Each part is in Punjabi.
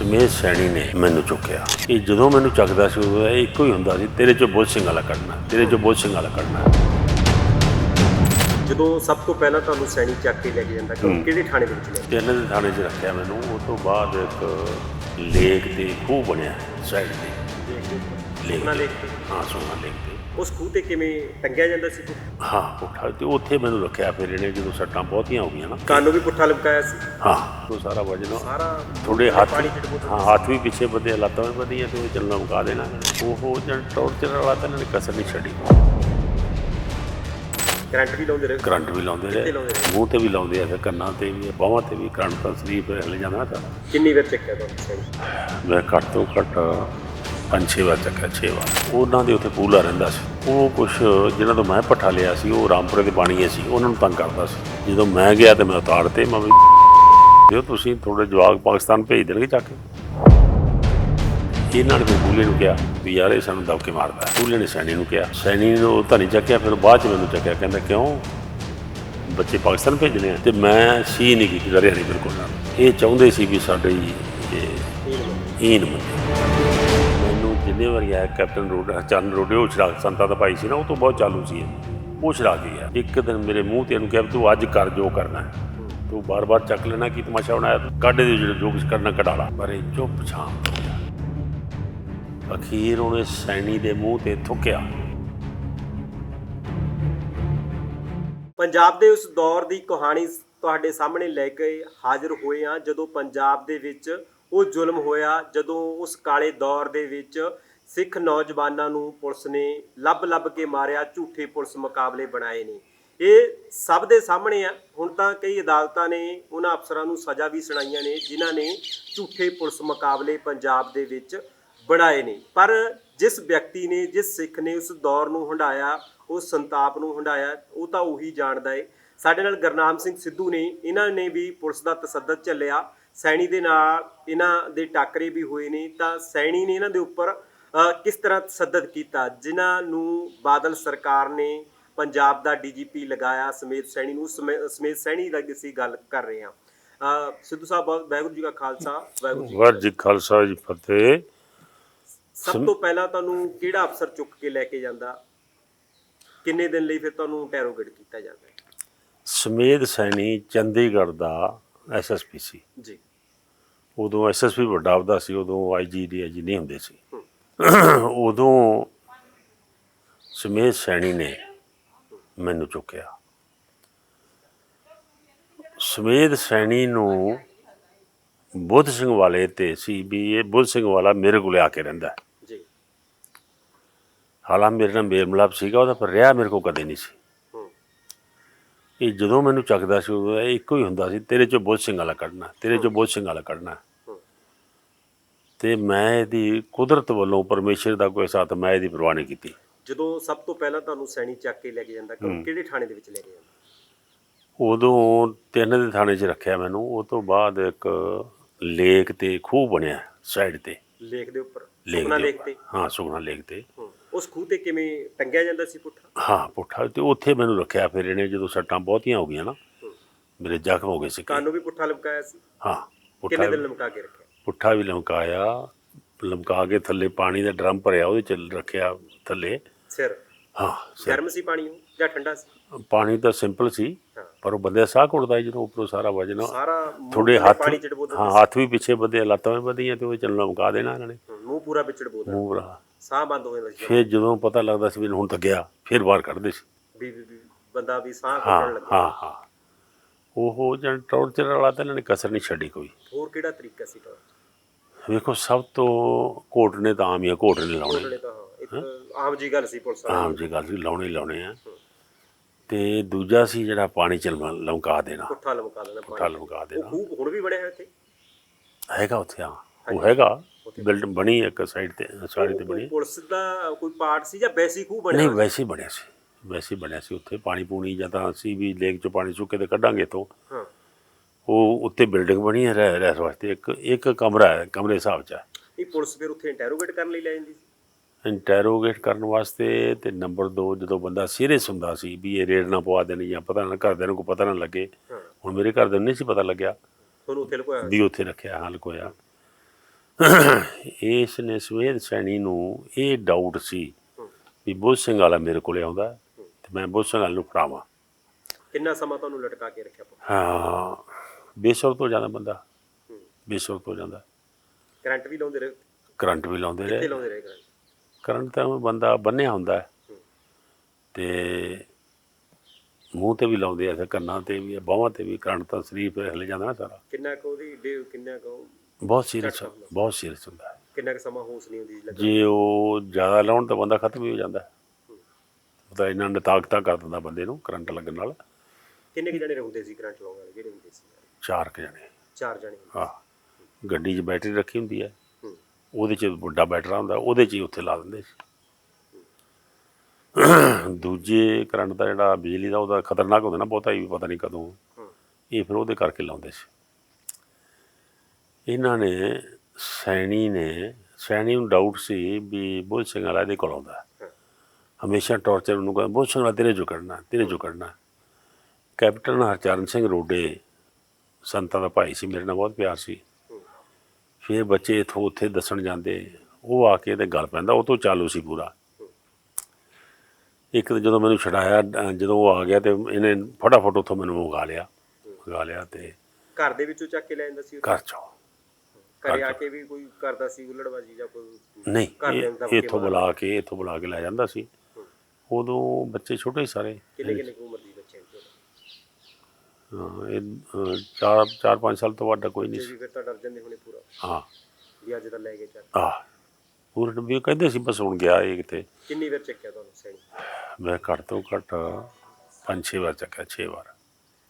ਸਮੇਤ ਸੈਣੀ ਨੇ ਮੈਨੂੰ ਚੁੱਕਿਆ। ਇਹ ਜਦੋਂ ਮੈਨੂੰ ਚੱਕਦਾ ਸੀ ਉਦੋਂ ਇਹ ਇੱਕੋ ਹੀ ਹੁੰਦਾ ਸੀ ਤੇਰੇ ਚੋਂ ਬੁੱਧ ਸਿੰਘ ਵਾਲਾ ਕੱਢਣਾ ਤੇਰੇ ਚੋਂ ਬੁੱਧ ਸਿੰਘ ਵਾਲਾ ਕੱਢਣਾ। ਜਦੋਂ ਸਭ ਤੋਂ ਪਹਿਲਾਂ ਤੁਹਾਨੂੰ ਸੈਣੀ ਚੱਕ ਕੇ ਲੈ ਕੇ ਜਾਂਦਾ ਕਿ ਕਿਹੜੇ ਥਾਣੇ ਦੇ ਵਿੱਚ ਲੈ ਤੇ ਇਹਨਾਂ ਦੇ ਥਾਣੇ 'ਚ ਰੱਖਿਆ ਮੈਨੂੰ ਉਸ ਤੋਂ ਬਾਅਦ ਇੱਕ ਲੇਕ ਤੇ ਖੂਹ ਬਣਿਆ ਸਾਈਡ ਤੇ। ਲੇਕ। ਹਾਂ ਸੋਨਾ ਲੇਕ ਤੇ। ਉਸ ਖੂਹ ਤੇ ਕਿਵੇਂ ਟੰਗਿਆ ਜਾਂਦਾ ਸੀ ਹਾਂ ਪੁੱਠਾ। ਤੇ ਉੱਥੇ ਮੈਨੂੰ ਰੱਖਿਆ ਫਿਰ ਇਹਨੇ ਜਦੋਂ ਸੱਟਾਂ ਬਹੁਤੀਆਂ ਹੋ ਗਈਆਂ ਨਾ। ਕਾਨੂੰ ਵੀ ਪੁੱਠਾ ਲਮਕਾਇਆ ਸੀ? ਹਾਂ ਉਹ ਸਾਰਾ ਵਜਨ ਸਾਰਾ ਥੋੜੇ ਹੱਥ ਪਾਣੀ ਹਾਂ ਹੱਥ ਵੀ ਪਿੱਛੇ ਵਧੇ ਲੱਤਾਂ ਵੀ ਵਧੀਆਂ ਤੇ ਉਹ ਚੱਲਣਾ ਮੁਕਾ ਦੇਣਾ। ਉਹ ਜਨ ਟੌਰਚਰ ਵਾਲਾ ਤਾਂ ਇਹਨਾਂ ਨੇ ਕਸਰ ਨਹੀਂ ਛੱਡੀ। ਕਰੰਟ ਵੀ ਲਾਉਂਦੇ ਰਹੇ। ਕਰੰਟ ਵੀ ਲਾਉਂਦੇ ਰਹੇ। ਮੂੰਹ ਤੇ ਵੀ ਲਾਉਂਦੇ ਆ ਫਿਰ ਕੰਨਾਂ ਤੇ ਵੀ ਬਾਹਾਂ ਤੇ ਵੀ। ਕਰੰਟ ਤਾਂ ਸਰੀਰ ਹਿੱਲ ਜਾਂਦਾ ਸਾਰਾ ਕਿੰਨੀ ਵਾਰ ਚੱਕਿਆ ਤੁਹਾਨੂੰ? ਮੈਂ ਘੱਟ ਤੋਂ ਘੱਟ ਪੰਜ ਛੇ ਵਾਰ ਚੱਕਿਆ, ਛੇ ਵਾਰ। ਉਹਨਾਂ ਦੇ ਉੱਥੇ ਪੂਲਾ ਰਹਿੰਦਾ ਸੀ। ਉਹ ਕੁਛ ਜਿਹਨਾਂ ਤੋਂ ਮੈਂ ਪੱਠਾ ਲਿਆ ਸੀ, ਉਹ ਰਾਮਪੁਰੇ ਦੇ ਬਾਣੀਏ ਸੀ, ਉਹਨਾਂ ਨੂੰ ਤੰਗ ਕਰਦਾ ਸੀ। ਜਦੋਂ ਮੈਂ ਗਿਆ ਤੇ ਮੈਂ ਉਤਾਰ ਤੇ ਮੈਂ ਵੀ ਦਿਓ ਤੁਸੀਂ ਥੋੜੇ ਜਵਾਕ ਪਾਕਿਸਤਾਨ ਭੇਜ ਦੇਣਗੇ ਚੱਕ ਕੇ। ਇਹਨਾਂ ਨੇ ਫਿਰ ਬੂਲੇ ਨੂੰ ਕਿਹਾ ਵੀ ਯਾਰ ਇਹ ਸਾਨੂੰ ਦਬਕੇ ਮਾਰਦਾ ਹੈ। ਬੂਲੇ ਨੇ ਸੈਣੀ ਨੂੰ ਕਿਹਾ। ਸੈਣੀ ਨੇ ਉਹ ਤਾਂ ਨਹੀਂ ਚੱਕਿਆ, ਫਿਰ ਬਾਅਦ ਚ ਮੈਨੂੰ ਚੱਕਿਆ। ਕਹਿੰਦਾ, ਕਿਉਂ? ਬੱਚੇ ਪਾਕਿਸਤਾਨ ਭੇਜਣੇ ਆ? ਤੇ ਮੈਂ ਸੀ ਨਹੀਂ ਕੀਤੀ ਡਰਿਆ ਨਹੀਂ ਬਿਲਕੁਲ। ਨਾਲ ਇਹ ਚਾਹੁੰਦੇ ਸੀ ਵੀ ਸਾਡੇ ਇਹ ਹੀਨ ਮੰਨੇ ਜਿੰਨੇ ਵਾਰੀ ਆਇਆ ਕੈਪਟਨ ਰੋਡ, ਚੰਨ ਰੋਡੇ, ਉਹ ਸੰਤਾ ਦਾ ਭਾਈ ਸੀ ਨਾ, ਉਹ ਤੋਂ ਬਹੁਤ ਚਾਲੂ ਸੀ ਉਹ ਛੜਾ ਕੇ ਗਿਆ। ਇੱਕ ਦਿਨ ਮੇਰੇ ਮੂੰਹ ਤੇ ਇਹਨੂੰ ਕਿਹਾ ਤੂੰ ਅੱਜ ਕਰ ਜੋ ਕਰਨਾ। ਹੈ ਤੂੰ ਬਾਰ-ਬਾਰ ਚੱਕ ਲੈਣਾ ਕੀ ਤਮਾਸ਼ਾ ਬਣਾਇਆ। ਕਾਢੇ ਦੇ ਜਿਹੜੇ ਜੋ ਕੁਝ ਕਰਨਾ ਕਢਾ ਲਾ। ਪਰ ਇਹ ਚੁੱਪ ਛਾਮ ਹੋ ਗਿਆ। ਅਖੀਰ ਉਹਨੇ ਸੈਣੀ ਦੇ ਮੂੰਹ ਤੇ ਥੁੱਕਿਆ। ਪੰਜਾਬ ਦੇ ਉਸ ਦੌਰ ਦੀ ਕਹਾਣੀ ਤੁਹਾਡੇ ਸਾਹਮਣੇ ਲੈ ਕੇ ਹਾਜ਼ਰ ਹੋਏ ਆ ਜਦੋਂ ਪੰਜਾਬ ਦੇ ਵਿੱਚ ਉਹ ਜ਼ੁਲਮ ਹੋਇਆ, ਜਦੋਂ ਉਸ ਕਾਲੇ ਦੌਰ ਦੇ ਵਿੱਚ ਸਿੱਖ ਨੌਜਵਾਨਾਂ ਨੂੰ ਪੁਲਿਸ ਨੇ ਲੱਭ-ਲੱਭ ਕੇ ਮਾਰਿਆ, ਝੂਠੇ ਪੁਲਿਸ ਮੁਕਾਬਲੇ ਬਣਾਏ ਨੇ। ਇਹ ਸਭ ਦੇ ਸਾਹਮਣੇ ਆ। ਹੁਣ ਤਾਂ ਕਈ ਅਦਾਲਤਾਂ ਨੇ ਉਹਨਾਂ ਅਫਸਰਾਂ ਨੂੰ ਸਜ਼ਾ ਵੀ ਸੁਣਾਈਆਂ ਨੇ, ਜਿਨ੍ਹਾਂ ਨੇ ਝੂਠੇ ਪੁਲਿਸ ਮੁਕਾਬਲੇ ਪੰਜਾਬ ਦੇ ਵਿੱਚ ਬਣਾਏ ਨੇ। ਪਰ ਜਿਸ ਵਿਅਕਤੀ ਨੇ, ਜਿਸ ਸਿੱਖ ਨੇ ਉਸ ਦੌਰ ਨੂੰ ਹੰਡਾਇਆ ਉਸ ਸੰਤਾਪ ਨੂੰ ਹੰਡਾਇਆ ਉਹ ਤਾਂ ਉਹੀ ਜਾਣਦਾ ਏ। ਸਾਡੇ ਨਾਲ ਗਰਨਾਮ ਸਿੰਘ ਸਿੱਧੂ ਨੇ, ਇਹਨਾਂ ਨੇ ਵੀ ਪੁਲਿਸ ਦਾ ਤਸੱਦਦ ਚੱਲਿਆ ਸੈਣੀ ਦੇ ਨਾਲ ਇਹਨਾਂ ਦੇ ਟਾਕਰੇ ਵੀ ਹੋਏ ਨੇ। ਤਾਂ ਸੈਣੀ ਨੇ ਇਹਨਾਂ ਦੇ ਉੱਪਰ ਕਿਸ ਤਰ੍ਹਾਂ ਤਸੱਦਦ ਕੀਤਾ? ਜਿਨ੍ਹਾਂ ਨੂੰ ਬਾਦਲ ਸਰਕਾਰ ਨੇ ਪੰਜਾਬ ਦਾ ਡੀਜੀਪੀ ਲਗਾਇਆ ਸਮੇਤ ਸੈਣੀ ਨੂੰ ਸਮੇ- ਸਮੇਤ ਸੈਣੀ ਦਾ ਅਸੀਂ ਗੱਲ ਕਰ ਰਹੇ ਹਾਂ। ਸਿੱਧੂ ਸਾਹਿਬ ਵਾਹਿਗੁਰੂ ਜੀ ਕਾ ਖਾਲਸਾ ਵਾਹਿਗੁਰੂ ਜੀ ਵਾਹਿਗੁਰੂ ਜੀ ਖਾਲਸਾ ਜੀ ਫਤਿਹ। ਸਭ ਤੋਂ ਪਹਿਲਾਂ ਤੁਹਾਨੂੰ ਕਿਹੜਾ ਅਫਸਰ ਚੁੱਕ ਕੇ ਲੈ ਕੇ ਜਾਂਦਾ? ਕਿੰਨੇ ਦਿਨ ਲਈ ਫਿਰ ਤੁਹਾਨੂੰ ਇੰਟਰੋਗੇਟ ਕੀਤਾ ਜਾਂਦਾ ਹੈ? ਸਮੇਧ ਸੈਣੀ ਚੰਡੀਗੜ੍ਹ ਦਾ ਐਸਐਸਪੀ ਸੀ। ਜੀ। ਉਦੋਂ ਐਸਐਸਪੀ ਵੱਡਾ ਆਪਦਾ ਸੀ ਉਦੋਂ ਆਈਜੀ ਡੀਆਈਜੀ ਨਹੀਂ ਹੁੰਦੇ ਸੀ। ਉਦੋਂ ਸਮੇਧ ਸੈਣੀ ਨੇ ਮੈਨੂੰ ਚੁੱਕਿਆ ਸਮੇਧ ਸੈਣੀ ਨੂੰ ਬੁੱਧ ਸਿੰਘ ਵਾਲੇ ਤੇ ਸੀ ਵੀ ਇਹ ਬੁੱਧ ਸਿੰਘ ਵਾਲਾ ਮੇਰੇ ਕੋਲੇ ਆ ਕੇ ਰਹਿੰਦਾ। ਜੀ ਹਾਲਾਂ ਮੇਰੇ ਨਾਲ ਮੇਲ ਮਿਲਾਪ ਸੀਗਾ ਉਹਦਾ ਪਰ ਰਿਹਾ ਮੇਰੇ ਕੋਲ ਕਦੇ ਨਹੀਂ ਸੀ ਇਹ ਜਦੋਂ ਮੈਨੂੰ ਚੱਕਦਾ ਸੀ ਉਦੋਂ ਇਹ ਇੱਕੋ ਹੀ ਹੁੰਦਾ ਸੀ ਤੇਰੇ ਚੋਂ ਬੁੱਧ ਸਿੰਘ ਵਾਲਾ ਕੱਢਣਾ ਤੇਰੇ ਚੋਂ ਬੁੱਧ ਸਿੰਘ ਵਾਲਾ ਕੱਢਣਾ। ਤੇ ਮੈਂ ਇਹਦੀ ਕੁਦਰਤ ਵੱਲੋਂ ਪਰਮੇਸ਼ਰ ਦਾ ਕੋਈ ਸਾਥ ਮੈਂ ਇਹਦੀ ਪਰਵਾਹ ਨਹੀਂ ਕੀਤੀ ਜਦੋਂ ਸਭ ਤੋਂ ਪਹਿਲਾਂ ਤੁਹਾਨੂੰ ਸੈਣੀ ਚੱਕ ਕੇ ਲੈ ਕੇ ਜਾਂਦਾ ਕਿਹੜੇ ਥਾਣੇ ਦੇ ਵਿੱਚ ਲੈ ਕੇ ਜਾਂਦਾ ਉਦੋਂ ਤਿੰਨ ਦੇ ਥਾਣੇ 'ਚ ਰੱਖਿਆ ਮੈਨੂੰ ਉਹ ਤੋਂ ਬਾਅਦ ਇੱਕ ਲੇਕ ਤੇ ਖੂਹ ਬਣਿਆ ਸਾਈਡ ਤੇ ਲੇਖ ਦੇ ਉੱਪਰ ਲੇਕ ਉੱਪਰ। ਤੇ ਹਾਂ ਸੁਖਨਾ ਲੇਕ ਤੇ ਹੂੰ। ਉਸ ਖੂਹ ਤੇ ਕਿਵੇਂ ਟੰਗਿਆ ਜਾਂਦਾ ਸੀ ਪੁੱਠਾ ਹਾਂ ਪੁੱਠਾ ਤੇ ਉੱਥੇ ਮੈਨੂੰ ਰੱਖਿਆ ਫਿਰ ਇਹਨੇ ਜਦੋਂ ਸੱਟਾਂ ਬਹੁਤੀਆਂ ਹੋ ਗਈਆਂ ਨਾ ਹੂੰ। ਮੇਰੇ ਜ਼ਖਮ ਹੋ ਗਏ ਸੀ। ਕਾਨੂੰ ਵੀ ਪੁੱਠਾ ਲਮਕਾਇਆ ਸੀ ਹਾਂ ਕਿੰਨੇ ਪੁੱਠਾ ਦਿਨ ਲਮਕਾ ਕੇ ਰੱਖਿਆ ਪੁੱਠਾ ਵੀ ਲਮਕਾਇਆ ਲਮਕਾ ਕੇ ਥੱਲੇ ਪਾਣੀ ਦਾ ਡਰਮ ਭਰਿਆ ਉਹਦੇ ਚ ਰੱਖਿਆ ਥੱਲੇ। ਸਿਰ? ਹਾਂ ਗਰਮ ਸੀ ਪਾਣੀ ਉਹ ਜਾਂ ਠੰਡਾ ਸੀ? ਪਾਣੀ ਤਾਂ ਸਿੰਪਲ ਸੀ ਪਰ ਉਹ ਬੰਦੇ ਸਾਹ ਘੁੱਟਦਾ ਜਦੋਂ ਉੱਪਰੋਂ ਸਾਰਾ ਵਜਨ ਸਾਰਾ ਥੋੜੇ ਪੂਰਾ ਹੱਥ ਪਾਣੀ ਚ ਡਬੋ ਹਾਂ ਹੱਥ ਵੀ ਪਿੱਛੇ ਵਧੇ ਲੱਤਾਂ ਵੀ ਵਧੀਆਂ ਤੇ ਉਹ ਚੱਲਣਾ ਮੁਕਾ ਦੇਣਾ ਇਹਨਾਂ ਨੇ। ਮੂੰਹ ਪੂਰਾ ਵਿੱਚ ਡਬੋ ਮੂੰਹ ਬਰਾ ਸਾਹ ਬੰਦ ਹੋ ਜਾਂਦਾ ਸੀ। ਫਿਰ ਜਦੋਂ ਪਤਾ ਲੱਗਦਾ ਸੀ ਵੀ ਹੁਣ ਤਾਂ ਗਿਆ ਫਿਰ ਬਾਹਰ ਕੱਢਦੇ ਸੀ। ਵੀ ਬੰਦਾ ਵੀ ਸਾਹ ਕੱਢਣ ਲੱਗਾ। ਹਾਂ ਹਾਂ। ਉਹ ਜਨ ਟੌਰਚਰ ਵਾਲਾ ਤਾਂ ਇਹਨਾਂ ਨੇ ਕਸਰ ਨਹੀਂ ਛੱਡੀ ਕੋਈ। ਹੋਰ ਕਿਹੜਾ ਤਰੀਕਾ ਸੀ ਤਾਂ ਵੇਖੋ ਸਭ ਤੋਂ ਕੋਟ ਨੇ ਤਾਂ ਆਮ ਹੀ ਆ ਕੋਟ ਨੇ ਲਾਉਣੇ। ਉਹਨੇ ਤਾਂ ਹਾਂ ਇੱਕ ਆਮ ਜੀ ਗੱਲ ਸੀ ਪੁਲਿਸ ਵਾਲਿਆਂ ਆਮ ਜੀ ਗੱਲ ਸੀ ਲਾਉਣੇ ਹੀ ਲਾਉਣੇ ਆ। ਤੇ ਦੂਜਾ ਸੀ ਜਿਹੜਾ ਪਾਣੀ ਚ ਲਮ- ਲਮਕਾ ਦੇਣਾ। ਪੁੱਠਾ ਲਮਕਾ ਦੇਣਾ ਪੁੱਠਾ ਪਾਣੀ। ਲਮਕਾ ਉਹ ਦੇਣਾ। ਖੂਹ ਹੁਣ ਵੀ ਬਣਿਆ ਹੈ ਇੱਥੇ? ਹੈਗਾ ਉੱਥੇ ਆ ਉਹ ਹੈਗਾ ਬਿਲਡ ਬਣੀ ਇੱਕ ਸਾਈਡ ਤੇ ਸਾਈਡ ਤੇ ਬਣੀ। ਪੁਲਿਸ ਦਾ ਕੋਈ ਪਾਰਟ ਸੀ ਜਾਂ ਵੈਸੀ ਖੂਹ ਬਣਿਆ ਨਹੀਂ ਹੋਇਆ? ਵੈਸੇ ਹੀ ਬਣਿਆ ਸੀ। ਵੈਸੇ ਬਣਿਆ ਸੀ ਉੱਥੇ ਪਾਣੀ ਪੂਣੀ ਜਾਂ ਤਾਂ ਅਸੀਂ ਵੀ ਲੇਕ ਚੋਂ ਪਾਣੀ ਚੁੱਕ ਕੇ ਤੇ ਕੱਢਾਂਗੇ ਤੋਂ? ਹਾਂ। ਉਹ ਉੱਤੇ ਬਿਲਡਿੰਗ ਬਣੀ ਹੈ ਰਹਿ ਰਹਿਣ ਵਾਸਤੇ ਇੱਕ ਇੱਕ ਕਮਰਾ ਹੈ ਕਮਰੇ ਹਿਸਾਬ ਚ ਹੈ। ਇਹ ਪੁਲਿਸ ਫਿਰ ਉੱਥੇ ਇੰਟਰੋਗੇਟ ਕਰਨ ਲਈ ਲੈ ਜਾਂਦੀ ਸੀ? ਇੰਟਰੋਗੇਟ ਕਰਨ ਵਾਸਤੇ ਤੇ ਨੰਬਰ 2 ਜਦੋਂ ਬੰਦਾ ਸੀਰੀਅਸ ਹੁੰਦਾ ਸੀ ਵੀ ਇਹ ਰੇਡ ਨਾ ਪਵਾ ਦੇਣੀ ਜਾਂ ਪਤਾ ਨਾ ਘਰਦਿਆਂ ਨੂੰ ਕੋਈ ਪਤਾ ਨਾ ਲੱਗੇ। ਹੁਣ ਮੇਰੇ ਘਰਦਿਆਂ ਨੂੰ ਨਹੀਂ ਸੀ ਪਤਾ ਲੱਗਿਆ। ਤੁਹਾਨੂੰ ਉੱਥੇ ਲੁਕੋਇਆ? ਵੀ ਉੱਥੇ ਰੱਖਿਆ ਹਾਲ ਕੋਇਆ ਇਸ ਨੇ ਸਵੇਦ ਸੈਣੀ ਨੂੰ ਇਹ ਡਾਊਟ ਸੀ। ਵੀ ਬੁੱਧ ਸਿੰਘ ਵਾਲਾ ਮੇਰੇ ਕੋਲੇ ਆਉਂਦਾ ਮੈਂ ਵਾਲੇ ਨੂੰ ਫੜਾਵਾਂ ਕਿੰਨਾ ਸਮਾਂ ਤੁਹਾਨੂੰ ਲਟਕਾ ਕੇ ਰੱਖਿਆ ਪੁਲਿਸ ਹਾਂ ਬੇਸੁਰ ਤੋਂ ਜਾਂਦਾ ਬੰਦਾ। ਬੇਸੁਰ ਤੋਂ ਜਾਂਦਾ। ਕਰੰਟ ਵੀ ਲਾਉਂਦੇ ਰਹੇ? ਕਰੰਟ ਵੀ ਲਾਉਂਦੇ ਕਿੱਥੇ ਰਹੇ ਲਾਉਂਦੇ ਰਹੇ ਕਰੰਟ? ਕਰੰਟ ਤਾਂ ਬੰਦਾ ਬੰਨਿਆ ਹੁੰਦਾ। ਤੇ ਮੂੰਹ ਤੇ ਵੀ ਲਾਉਂਦੇ ਆ ਕੰਨਾਂ ਤੇ ਵੀ ਬਾਹਾਂ ਤੇ ਵੀ ਕਰੰਟ ਤਾਂ ਸਰੀਰ ਤੇ ਹਿੱਲ ਜਾਂਦਾ ਨਾ ਸਾਰਾ। ਕਿੰਨਾ ਕੁ ਉਹਦੀ ਡੇ ਕਿੰਨਾ ਕੁ ਬਹੁਤ ਸੀਰੀਅਸ। ਬਹੁਤ ਸੀਰੀਅਸ ਹੁੰਦਾ। ਕਿੰਨਾ ਕੁ ਸਮਾਂ ਹੋਸ਼ ਨਹੀਂ ਹੁੰਦੀ ਜੇ ਉਹ ਜ਼ਿਆਦਾ ਲਾਉਣ ਤਾਂ ਬੰਦਾ ਖਤਮ ਹੀ ਹੋ ਜਾਂਦਾ। ਹੈ ਉਹ ਤਾਂ ਇਹਨਾਂ ਨੇ ਤਾਕਤਾਂ ਕਰ ਦਿੰਦਾ ਬੰਦੇ ਨੂੰ ਕਰੰਟ ਲੱਗਣ ਨਾਲ। ਕਿੰਨੇ ਕੁ ਜਣੇ ਹੁੰਦੇ ਸੀ ਕਰੰਟ ਲਾਉਣ ਵਾਲੇ? ਜਿਹੜੇ ਹੁੰਦੇ ਸੀ? ਚਾਰ ਕੁ ਜਣੇ। ਚਾਰ ਜਣੇ ਹਾਂ। ਗੱਡੀ 'ਚ ਬੈਟਰੀ ਰੱਖੀ ਹੁੰਦੀ ਹੈ। ਉਹਦੇ 'ਚ ਵੱਡਾ ਬੈਟਰਾ ਹੁੰਦਾ ਉਹਦੇ 'ਚ ਹੀ ਉੱਥੇ ਲਾ ਦਿੰਦੇ ਸੀ। ਦੂਜੇ ਕਰੰਟ ਦਾ ਜਿਹੜਾ ਬਿਜਲੀ ਦਾ ਉਹਦਾ ਖਤਰਨਾਕ ਹੁੰਦਾ ਨਾ ਬਹੁਤਾ ਹੀ ਪਤਾ ਨਹੀਂ ਕਦੋਂ। ਇਹ ਫਿਰ ਉਹਦੇ ਕਰਕੇ ਲਾਉਂਦੇ ਸੀ। ਇਹਨਾਂ ਨੇ ਸੈਣੀ ਨੇ ਸੈਣੀ ਨੂੰ ਡਾਊਟ ਸੀ ਵੀ ਬੁੱਧ ਸਿੰਘ ਵਾਲਾ ਇਹਦੇ ਕੋਲ ਆਉਂਦਾ। ਹਮੇਸ਼ਾ ਟਾਰਚਰ ਉਹਨੂੰ ਕਹਿੰਦਾ ਸਿੰਘ ਵਾਲਾ ਤੇਰੇ ਜੋ ਕਰਨਾ ਤੇਰੇ ਜੋ ਕਰਨਾ। ਕੈਪਟਨ ਹਰਚਰਨ ਸਿੰਘ ਰੋਡੇ ਸੰਤਾਂ ਦਾ ਭਾਈ ਸੀ ਮੇਰੇ ਨਾਲ ਬਹੁਤ ਪਿਆਰ ਸੀ। ਫਿਰ ਬੱਚੇ ਇਥੋਂ ਉੱਥੇ ਦੱਸਣ ਜਾਂਦੇ ਉਹ ਆ ਕੇ ਇਹਦੇ ਗੱਲ ਪੈਂਦਾ ਉਹ ਤੋਂ ਚਾਲੂ ਸੀ ਪੂਰਾ। ਇੱਕ ਤਾਂ ਜਦੋਂ ਮੈਨੂੰ ਛਡਾਇਆ ਜਦੋਂ ਉਹ ਆ ਗਿਆ ਤੇ ਇਹਨੇ ਫਟਾਫਟ ਉੱਥੋਂ ਮੈਨੂੰ ਮੰਗਾ ਲਿਆ ਮੰਗਾ ਲਿਆ ਤੇ ਘਰ ਦੇ ਵਿੱਚੋਂ ਚੱਕ ਕੇ ਲੈ ਜਾਂਦਾ ਸੀ ਉਹ? ਘਰ ਚੋਂ। ਘਰੇ ਆ ਕੇ ਵੀ ਕੋਈ ਕਰਦਾ ਸੀ ਉਲੜਬਾਜੀ ਜਾਂ ਕੋਈ ਨਹੀਂ ਇੱਥੋਂ ਬੁਲਾ ਕੇ ਇੱਥੋਂ ਬੁਲਾ ਕੇ ਲੈ ਜਾਂਦਾ ਸੀ। ਉਦੋਂ ਬੱਚੇ ਛੋਟੇ ਹੀ ਸਾਰੇ। ਕਿੰਨੇ ਕਿੰਨੇ ਕੁ ਉਮਰ ਦੀ ਬੱਚੇ ਹਾਂ, ਇਹ ਅ, ਚਾਰ ਚਾਰ ਪੰਜ ਸਾਲ ਤੋਂ ਵੱਡਾ ਕੋਈ ਨਹੀਂ ਸੀ। ਵੀ ਫਿਰ ਤਾਂ ਡਰ ਜਾਂਦੇ ਹੋਣੇ ਪੂਰਾ। ਹਾਂ। ਵੀ ਅੱਜ ਤਾਂ ਲੈ ਕੇ ਚੱਲ। ਆ ਵੀ ਉਹ ਕਹਿੰਦੇ ਸੀ ਬਸ ਹੁਣ ਗਿਆ ਇਹ ਕਿਤੇ। ਕਿੰਨੀ ਵਾਰ ਚੱਕਿਆ ਤੁਹਾਨੂੰ ਸੈਣੀ? ਮੈਂ ਘੱਟ ਤੋਂ ਘੱਟ ਪੰਜ ਛੇ ਵਾਰ ਚੱਕਿਆ ਛੇ ਵਾਰ।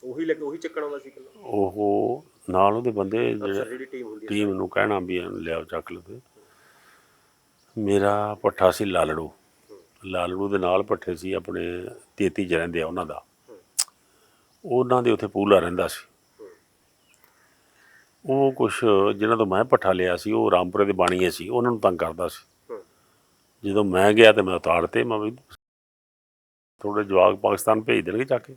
ਉਹੀ ਲੱਗ ਉਹੀ ਚੱਕਣ ਆਉਂਦਾ ਸੀ ਕੱਲਾ ਉਹ ਨਾਲ ਉਹਦੇ ਬੰਦੇ ਜਿਹੜੇ ਟੀਮ ਹੁੰਦੀ ਹੈ ਟੀਮ ਨੂੰ ਕਹਿਣਾ ਵੀ ਲਿਆਓ ਚੱਕ ਲਓ ਤੇ। ਮੇਰਾ ਪੱਠਾ ਸੀ ਲਾਲੜੂ। ਲਾਲੜੂ ਦੇ ਨਾਲ ਪੱਠੇ ਸੀ ਆਪਣੇ 33 ਚ ਰਹਿੰਦੇ ਆ ਉਹਨਾਂ ਦਾ। ਉਹਨਾਂ ਦੇ ਉੱਥੇ ਪੂਲਾ ਰਹਿੰਦਾ ਸੀ। ਉਹ ਕੁਛ ਜਿਹਨਾਂ ਤੋਂ ਮੈਂ ਪੱਠਾ ਲਿਆ ਸੀ, ਉਹ ਰਾਮਪੁਰੇ ਦੇ ਬਾਣੀਏ ਸੀ, ਉਹਨਾਂ ਨੂੰ ਤੰਗ ਕਰਦਾ ਸੀ। ਜਦੋਂ ਮੈਂ ਗਿਆ ਤੇ ਮੈਂ ਉਤਾਰਤੇ ਮੈਂ ਵੀ ਥੋੜੇ ਜਵਾਕ ਪਾਕਿਸਤਾਨ ਭੇਜ ਦੇਣਗੇ ਚੱਕ ਕੇ।